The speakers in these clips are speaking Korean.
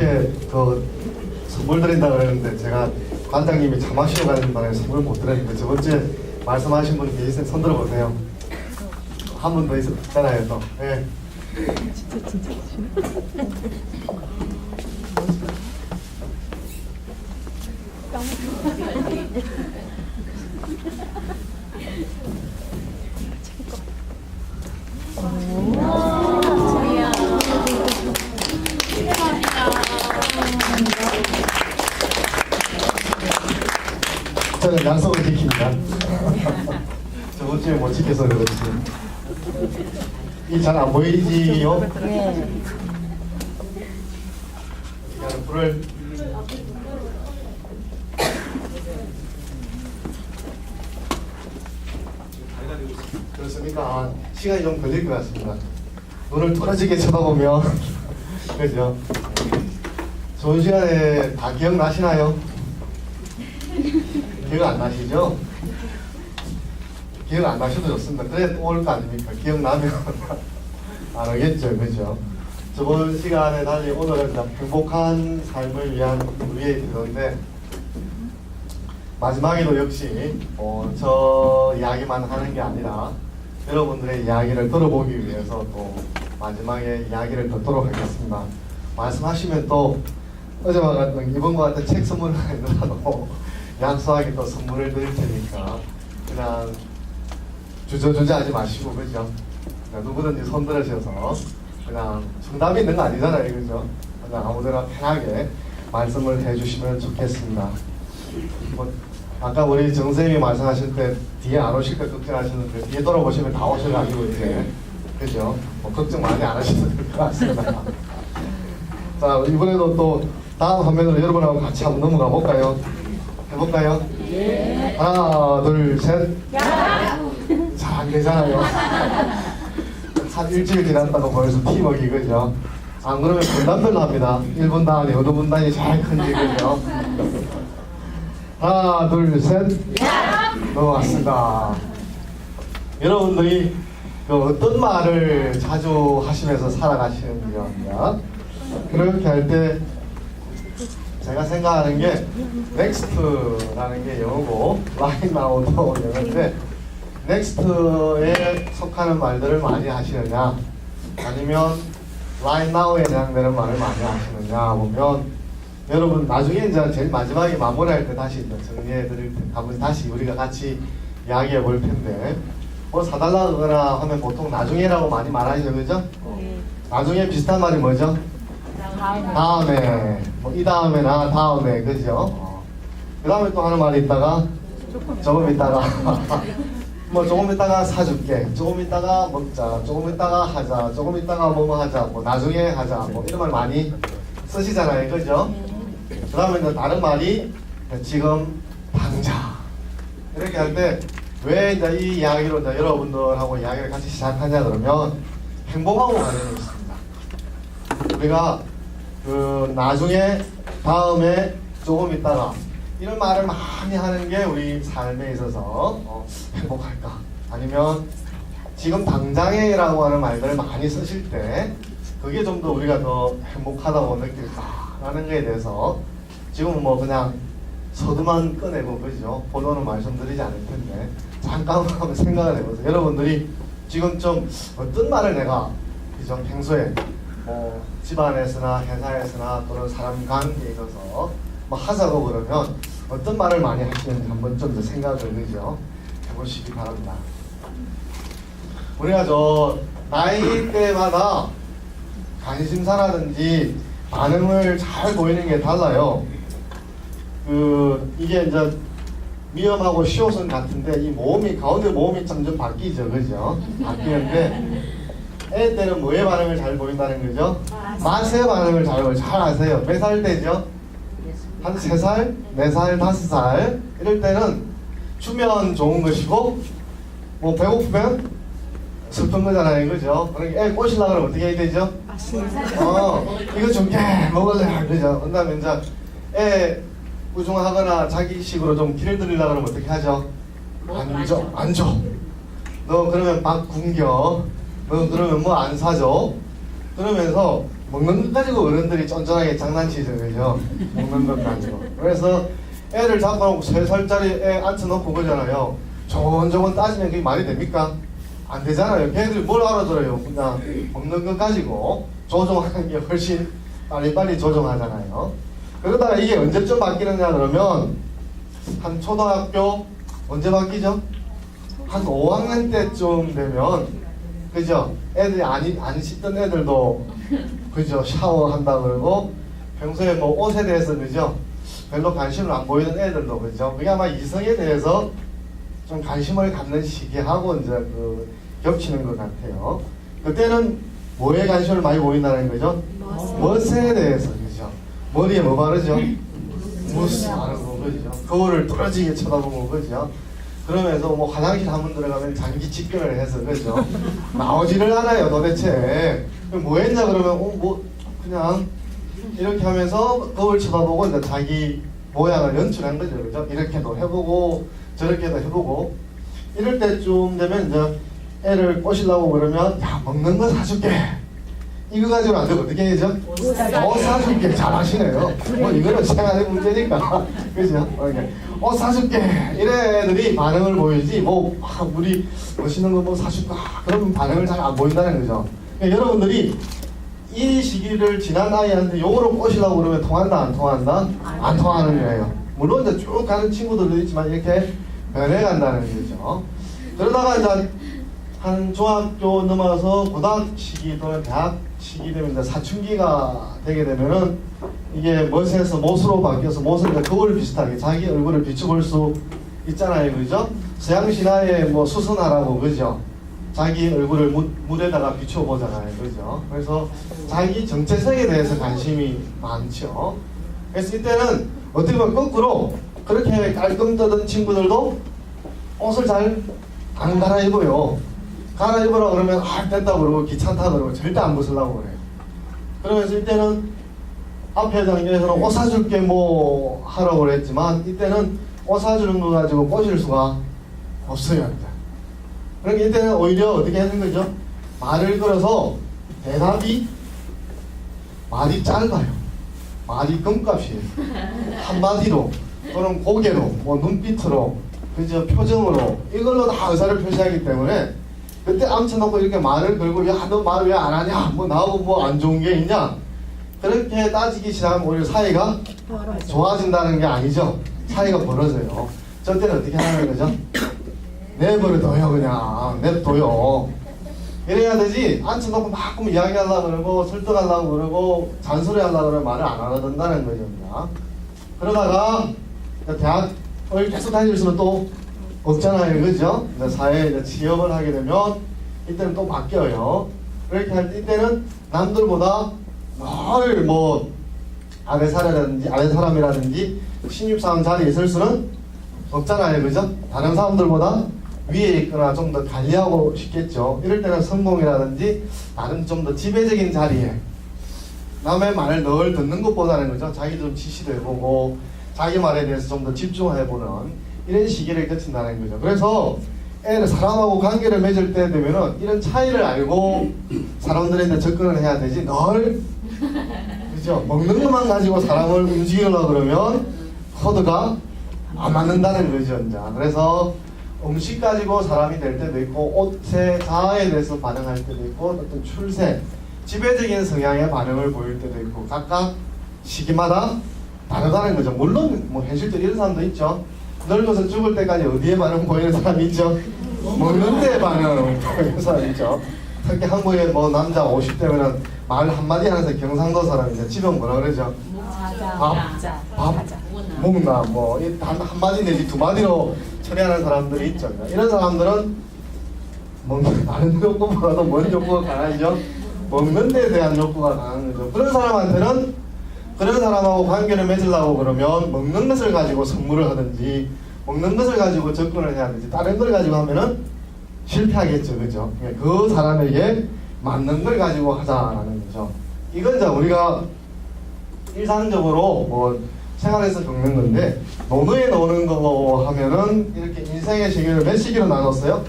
주에 그 선물 드린다 그랬는데 제가 관장님이 차 마시러 가는 바람에 선물 못 드렸는데 저번 주에 말씀하신 분 계시면 손 들어보세요. 한 분 더 있었잖아요 또. 예. 저는 약속을 지킵니다. 저번 주에 못 지켜서 그렇지. 이잘 안 보이지요? 네. 그냥 불을 그렇습니까? 아, 시간이 좀 걸릴 것 같습니다. 눈을 뚫어지게 쳐다보면 그죠? 좋은 시간에 다 기억나시나요? 기억 안 나시죠? 기억 안 나셔도 좋습니다. 그래 올거 아닙니까? 기억나면 안 오겠죠, 그죠? 저번 시간에 달리 오늘은 행복한 삶을 위한 우리의 그건데 마지막에도 역시 어, 저 이야기만 하는 게 아니라 여러분들의 이야기를 들어보기 위해서 또 마지막에 이야기를 듣도록 하겠습니다. 말씀하시면 또 어제와 같은 이번과 같은 책 선물은 아니더라도 약속하게 또 선물을 드릴 테니까 그냥 주저주저하지 마시고 그죠? 누구든지 손 들으셔서 그냥 정답이 있는 거 아니잖아요 그죠? 그냥 아무데나 편하게 말씀을 해주시면 좋겠습니다. 뭐, 아까 우리 정쌤이 말씀하실 때 뒤에 안 오실 거 걱정하시는데 뒤에 돌아보시면 다 오셔가지고 이제 그죠? 뭐 걱정 많이 안 하셔도 될 것 같습니다. 자 이번에도 또 다음 화면으로 여러분하고 같이 한번 넘어가 볼까요? 해볼까요? 네. 하나 둘 셋. 잘안 되잖아요. 한 일주일 지났다고 벌써 팀워크 그죠? 안 그러면 분단별로 합니다. 1분 단위, 어느 분단이 잘 큰지 그죠? 하나, 둘, 셋. 넘어갔습니다. 여러분들이 그 어떤 말을 자주 하시면서 살아가시는지요? 그렇게 할때 제가 생각하는 게 넥스트라는 게 영어고 라인 나우도 영어인데 넥스트에 속하는 말들을 많이 하시느냐 아니면 라인 나우에 해당되는 말을 많이 하시느냐 보면 여러분 나중에 이제 제일 마지막에 마무리할 때 다시 정리해 드릴 때 한번 다시 우리가 같이 이야기해 볼 텐데 뭐 사달라 그러나 하면 보통 나중에라고 많이 말하시죠 그죠? 나중에 비슷한 말이 뭐죠? 다음에. 뭐 이 다음에나 다음에. 그죠? 그 다음에 또 하는 말이 있다가 조금 있다가. 뭐 조금 있다가 사줄게. 조금 있다가 먹자. 조금 있다가 하자. 조금 있다가 뭐뭐 하자. 뭐 나중에 하자. 뭐 이런 말 많이 쓰시잖아요. 그죠? 그 다음에 이제 다른 말이 지금 당장. 이렇게 할 때 왜 이제 이 이야기로 이제 여러분들하고 이야기를 같이 시작하냐 그러면 행복하고 관련이 있습니다. 우리가 그 나중에 다음에 조금 있다가 이런 말을 많이 하는 게 우리 삶에 있어서 어, 행복할까? 아니면 지금 당장에라고 하는 말들을 많이 쓰실 때 그게 좀 더 우리가 더 행복하다고 느낄까라는 거에 대해서 지금은 뭐 그냥 서두만 꺼내고 그죠? 번호는 말씀드리지 않을 텐데 잠깐 한번 생각을 해보세요. 여러분들이 지금 좀 어떤 말을 내가 그죠 평소에 뭐 집안에서나 회사에서나 또는 사람 관계에 있어서 뭐 하자고 그러면 어떤 말을 많이 하시는지 한번 좀 더 생각을 그죠 해보시기 바랍니다. 우리가 저 나이 때마다 관심사라든지 반응을 잘 보이는 게 달라요. 그 이게 이제 위험하고 시옷은 같은데 이 모음이 가운데 모음이 점점 바뀌죠, 그죠? 바뀌는데 애 때는 뭐의 반응을 잘 보인다는 거죠? 맛의 반응을 잘. 잘 아세요. 몇 살 때죠? 한세 살, 네 살, 다섯 살 이럴 때는 주면 좋은 것이고 뭐 배고프면 슬픈 거잖아요, 그죠? 그러니까 애 꼬시려고 그러면 어떻게 해야 되죠? 어, 이거 줄게 먹을래, 그죠? 그다음에 이제 애 우중하거나 자기식으로 좀 길을 들이려고 그러면 어떻게 하죠? 안 줘, 안 줘. 너 그러면 막 굶겨. 너 그러면 뭐 안 사줘. 그러면서 먹는 것 가지고 어른들이 쫀쫀하게 장난치죠, 그죠? 먹는 것 가지고. 그래서 애를 잡아놓고 세 살짜리 애 앉혀놓고 그러잖아요. 조곤조곤 따지면 그게 말이 됩니까? 안 되잖아요. 걔들이 뭘 알아들어요? 그냥 먹는 것 가지고 조종하는 게 훨씬 빨리빨리 조종하잖아요. 그러다가 이게 언제쯤 바뀌느냐 그러면 한 초등학교 언제 바뀌죠? 한 5학년 때쯤 되면 그죠? 애들이 안, 이- 안 씻던 애들도 그죠? 샤워한다 그러고 평소에 뭐 옷에 대해서 그죠? 별로 관심을 안 보이는 애들도 그죠? 그게 아마 이성에 대해서 좀 관심을 갖는 시기하고 이제 그 겹치는 것 같아요. 그때는 뭐에 관심을 많이 보인다는 거죠? 멋에 대해서 그죠? 머리에 뭐 바르죠? 무스 바르고 그죠? 거울을 뚫어지게 쳐다보고 그죠? 그러면서 뭐 화장실 한 번 들어가면 장기 직결을 해서 그죠? 나오지를 않아요 도대체. 뭐 했냐 그러면 어 뭐 그냥 이렇게 하면서 거울 쳐다보고 이제 자기 모양을 연출한 거죠 그죠? 이렇게도 해보고 저렇게도 해보고 이럴 때쯤 되면 이제 애를 꼬시려고 그러면 야 먹는 거 사줄게 이거 가지고는 안 되고 어떻게 해야죠? 옷 사줄게. 옷 사줄게 잘하시네요 뭐 이거는 생활의 문제니까 그죠? 이렇게 옷 사줄게 이래 애들이 반응을 보이지 뭐 아, 우리 멋있는 거 뭐 사줄까 그러면 반응을 잘 안 보인다는 거죠 그러니까 여러분들이 이 시기를 지난 아이한테 요거로 꼬시려고 그러면 통한다 안 통한다? 안 통하는 거예요 물론 이제 쭉 가는 친구들도 있지만 이렇게 변해간다는 거죠 그러다가 이제 한 중학교 넘어서 고등학 시기 또는 대학 시기 되면 사춘기가 되게 되면은 이게 멋에서 못으로 바뀌어서 이제 거울 비슷하게 자기 얼굴을 비춰볼 수 있잖아요, 그죠? 서양 신화에 뭐 수선화라고 그죠? 자기 얼굴을 물, 물에다가 비춰보잖아요, 그죠? 그래서 자기 정체성에 대해서 관심이 많죠. 그래서 이때는 어떻게 보면 거꾸로 그렇게 깔끔 떠든 친구들도 옷을 잘 안 갈아입어요. 갈아입으라 그러면 아 됐다 그러고 귀찮다 그러고 절대 안 벗으려고 그래요. 그러면서 이때는 앞에 장면에서는 옷 사줄게 뭐 하라고 그랬지만 이때는 옷 사주는 거 가지고 꼬실 수가 없어요. 그러니까 이때는 오히려 어떻게 하는 거죠? 말을 걸어서 대답이 말이 짧아요. 말이 금값이에요. 한마디로 또는 고개로 뭐 눈빛으로 그죠 표정으로 이걸로 다 의사를 표시하기 때문에 그때 암쳐놓고 이렇게 말을 걸고 야 너말왜안 하냐? 뭐 나하고 뭐 안 좋은 게 있냐? 그렇게 따지기 시작하면 오히려 사이가 좋아진다는 게 아니죠. 사이가 벌어져요. 저 때는 어떻게 하는 거죠? 내버려둬요 그냥. 냅둬요. 이래야 되지. 앉혀놓고 막 그럼 이야기하려고 그러고 설득하려고 그러고 잔소리하려고 그러면 말을 안 알아듣는다는 거죠 그냥. 그러다가 대학을 계속 다닐 수는 또 없잖아요. 그죠? 사회에 취업을 하게 되면 이때는 또 바뀌어요. 그렇게 할때 이때는 남들보다 뭘뭐 아래 사람이라든지 아래 사람이라든지 신입사원 자리에 있을 수는 없잖아요. 그죠? 다른 사람들보다 위에 있거나 좀 더 관리하고 싶겠죠. 이럴 때는 성공이라든지 다른 좀 더 지배적인 자리에 남의 말을 늘 듣는 것보다는 그죠? 자기 좀 지시도 해보고 자기 말에 대해서 좀 더 집중해보는 이런 시기를 거친다는 거죠 그래서 애를 사람하고 관계를 맺을 때 되면은 이런 차이를 알고 사람들한테 접근을 해야 되지 늘 그죠 먹는 것만 가지고 사람을 움직이려고 그러면 코드가 안 맞는다는 거죠 이제 그래서 음식 가지고 사람이 될 때도 있고 옷의 자아에 대해서 반응할 때도 있고 어떤 출세 지배적인 성향의 반응을 보일 때도 있고 각각 시기마다 다르다는 거죠. 물론 뭐 현실적으로 이런 사람도 있죠. 늙어서 죽을 때까지 어디에 반응 보이는 사람이 있죠. 먹는 데 반응 보이는 사람 있죠. 특히 한국에 뭐 남자 50대면은 말 한마디 하면서 경상도 사람인데 집에 뭐라 그러죠? 밥, 밥 먹나 뭐한 한마디 내지 두 마디로 처리하는 사람들이 있죠. 이런 사람들은 먹는 다른 욕구보다도 뭔 욕구가 강하죠? 먹는 데 대한 욕구가 강한 거죠. 그런 사람한테는 그런 사람하고 관계를 맺으려고 그러면 먹는 것을 가지고 선물을 하든지 먹는 것을 가지고 접근을 해야 되지 다른 걸 가지고 하면은 실패하겠죠. 그죠? 그러니까 그 사람에게 맞는 걸 가지고 하자라는 거죠. 이건 이제 우리가 일상적으로 뭐 생활에서 겪는 건데 노노에 노는 거 하면은 이렇게 인생의 시기를 몇 시기로 나눴어요?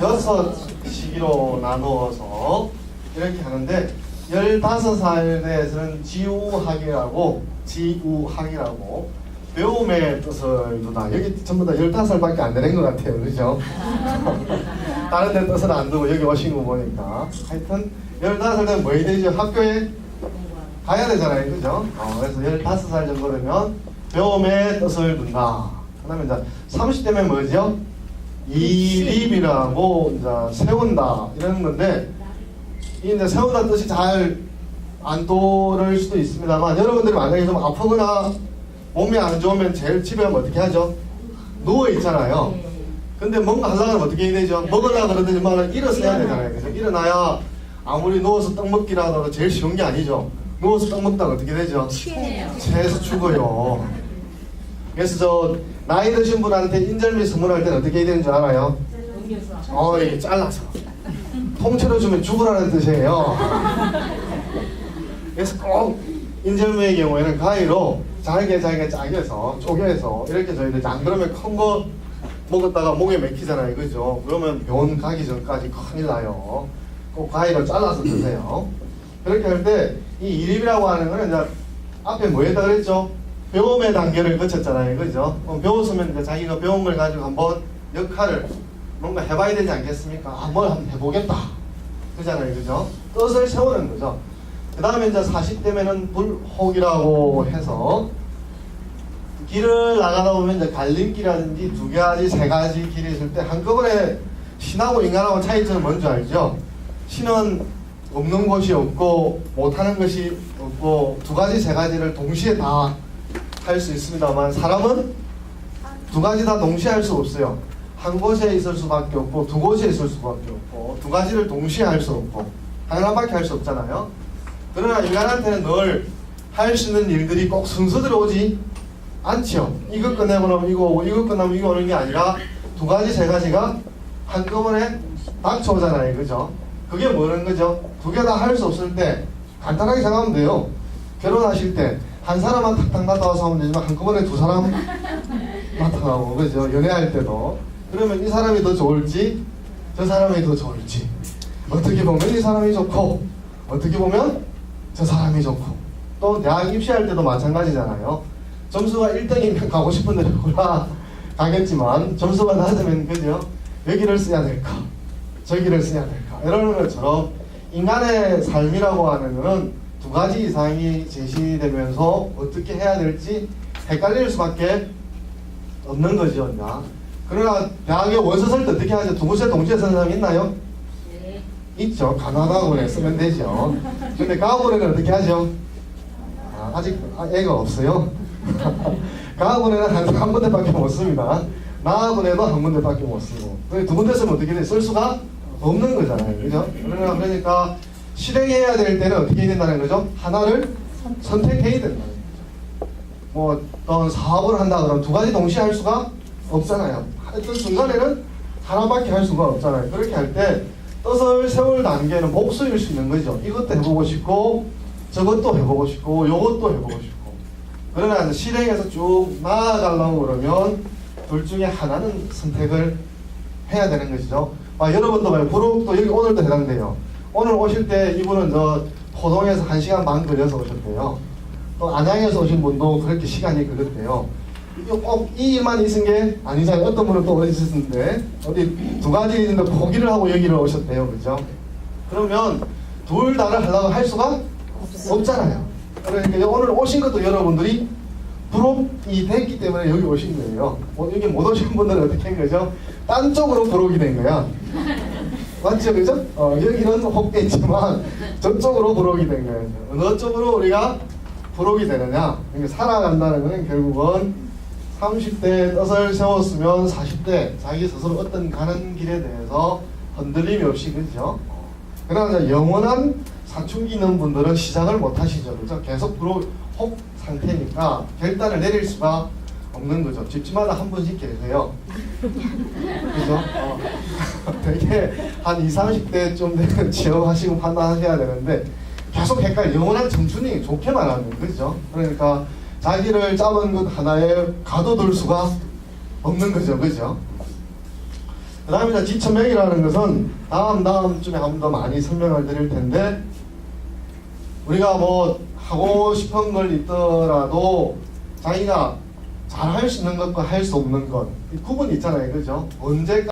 여섯 시기로 나누어서 이렇게 하는데 15살 대해서는 지우학이라고 지우학이라고 배움의 뜻을 두다. 여기 전부 다 15살밖에 안 되는 것 같아요. 그죠? 다른 데 뜻을 안 두고 여기 오신 거 보니까 하여튼 15살 되면 뭐 해야 되죠? 학교에 가야 되잖아요. 그죠? 어, 그래서 15살 정도 되면 배움의 뜻을 둔다. 그 다음에 이제 30대면 뭐죠? 이립이라고 이제 세운다. 이런 건데, 이 이제 세운다 뜻이 잘 안 떠오를 수도 있습니다만, 여러분들이 만약에 좀 아프거나 몸이 안 좋으면 제일 집에 가면 어떻게 하죠? 누워 있잖아요. 근데 뭔가 하려고 하면 어떻게 해야 되죠? 먹으려고 그러더니 만 일어서야 되잖아요. 그래서 일어나야 아무리 누워서 떡 먹기라 하더라도 제일 쉬운 게 아니죠. 누워서 떡 먹다가 어떻게 되죠? 취해요. 체해서 죽어요. 그래서 저 나이 드신 분한테 인절미 선물할 때는 어떻게 해야 되는 줄 알아요? 어이 잘라서 통째로 주면 죽으라는 뜻이에요. 그래서 꼭 인절미의 경우에는 가위로 잘게 잘게 짜겨서 쪼개서 이렇게 되지 안 그러면 큰 거 먹었다가 목에 맥히잖아요. 그죠? 그러면 병원 가기 전까지 큰일 나요. 꼭 가위로 잘라서 드세요. 그렇게 할 때 이 이립이라고 하는 거는 이제 앞에 뭐에다 그랬죠? 배움의 단계를 거쳤잖아요. 그죠? 어, 배웠으면 이제 자기가 배운 걸 가지고 한번 역할을 뭔가 해봐야 되지 않겠습니까 아, 뭘 한번 해보겠다 그잖아요 그죠 뜻을 세우는 거죠 그 다음에 이제 40대면은 불혹이라고 해서 길을 나가다 보면 이제 갈림길이라든지 두 가지, 세 가지 길이 있을 때 한꺼번에 신하고 인간하고 차이점은 뭔지 알죠? 신은 없는 곳이 없고 못하는 것이 없고 두 가지, 세 가지를 동시에 다 할 수 있습니다만 사람은 두 가지 다 동시에 할 수 없어요. 한 곳에 있을 수밖에 없고 두 곳에 있을 수밖에 없고 두 가지를 동시에 할 수 없고 하나밖에 할 수 없잖아요. 그러나 인간한테는 늘 할 수 있는 일들이 꼭 순서대로 오지 않죠. 이거 끝내고 나면 이거 오고 이거 끝나면 이거 오는 게 아니라 두 가지 세 가지가 한꺼번에 닥쳐오잖아요. 그죠? 그게 뭐는 거죠? 두 개 다 할 수 없을 때 간단하게 생각하면 돼요. 결혼하실 때 한 사람만 탁탁 나타나서 하면 되지만 한꺼번에 두 사람 나타나고 그죠? 연애할 때도 그러면 이 사람이 더 좋을지 저 사람이 더 좋을지 어떻게 보면 이 사람이 좋고 어떻게 보면 저 사람이 좋고 또 대학 입시할 때도 마찬가지잖아요. 점수가 1등이면 가고 싶은 골라 가겠지만 점수가 낮으면 그죠? 여기를 써야 될까? 저기를 써야 될까? 이러는 것처럼 인간의 삶이라고 하는 것은 두 가지 이상이 제시되면서 어떻게 해야 될지 헷갈릴 수밖에 없는 거죠. 나. 그러나 대학의 원서 설 때 어떻게 하죠? 두 곳에 동시에 쓰는 사람 있나요? 네. 있죠. 가나다군에 쓰면 되죠. 근데 가군에는 어떻게 하죠? 아, 아, 애가 없어요. 가군에는 항상 한 군데밖에 못 씁니다. 나군에도 한 군데밖에 못 쓰고. 두 군데 쓰면 어떻게 돼? 쓸 수가 없는 거잖아요. 그죠? 그러니까 실행해야 될 때는 어떻게 해야 된다는 거죠? 하나를 선택해야 된다는 거죠. 뭐 어떤 사업을 한다 그러면 두 가지 동시에 할 수가 없잖아요. 하여튼 순간에는 하나밖에 할 수가 없잖아요. 그렇게 할 때 뜻을 세울 단계는 복수일 수 있는 거죠. 이것도 해보고 싶고 저것도 해보고 싶고 요것도 해보고 싶고 그러나 실행해서 쭉 나아가려고 그러면 둘 중에 하나는 선택을 해야 되는 것이죠. 아, 여러분도 말고 부록도 여기 오늘도 해당돼요. 오늘 오실 때 이분은 저 포동에서 한 시간 반 걸려서 오셨대요. 또 안양에서 오신 분도 그렇게 시간이 걸렸대요. 이거 꼭 이 일만 있은 게 아니잖아요. 어떤 분은 또 있었는데 어디 두 가지 있는데 포기를 하고 여기를 오셨대요. 그죠? 그러면 둘 다를 하려고 할 수가 없잖아요. 그러니까 오늘 오신 것도 여러분들이 부록이 됐기 때문에 여기 오신 거예요. 뭐 여기 못 오신 분들은 어떻게 한 거죠? 딴 쪽으로 부록이 된 거야. 맞죠, 그죠? 어, 여기는 혹됐지만 저쪽으로 부록이 된 거예요. 어느 쪽으로 우리가 부록이 되느냐? 그러니까 살아간다는 것은 결국은 30대에 뜻을 세웠으면 40대 자기 스스로 어떤 가는 길에 대해서 흔들림이 없이 그죠? 그러나 영원한 사춘기 있는 분들은 시작을 못 하시죠. 그죠? 계속 부록 혹 상태니까 결단을 내릴 수가 없는 거죠. 집집마다 한 분씩 계세요. 그죠? 어. 되게 한 20, 30대 좀 되면 취업하시고 판단하셔야 되는데 계속 헷갈려. 영원한 청춘이 좋게 말하는 거죠. 그러니까 자기를 잡은 것 하나에 가둬둘 수가 없는 거죠. 그죠? 그 다음에 지천명이라는 것은 다음 다음 쯤에 한 번 더 많이 설명을 드릴 텐데 우리가 뭐 하고 싶은 걸 있더라도 자기가 잘 할 수 있는 것과 할 수 없는 것, 이 구분이 있잖아요. 그죠? 언제까지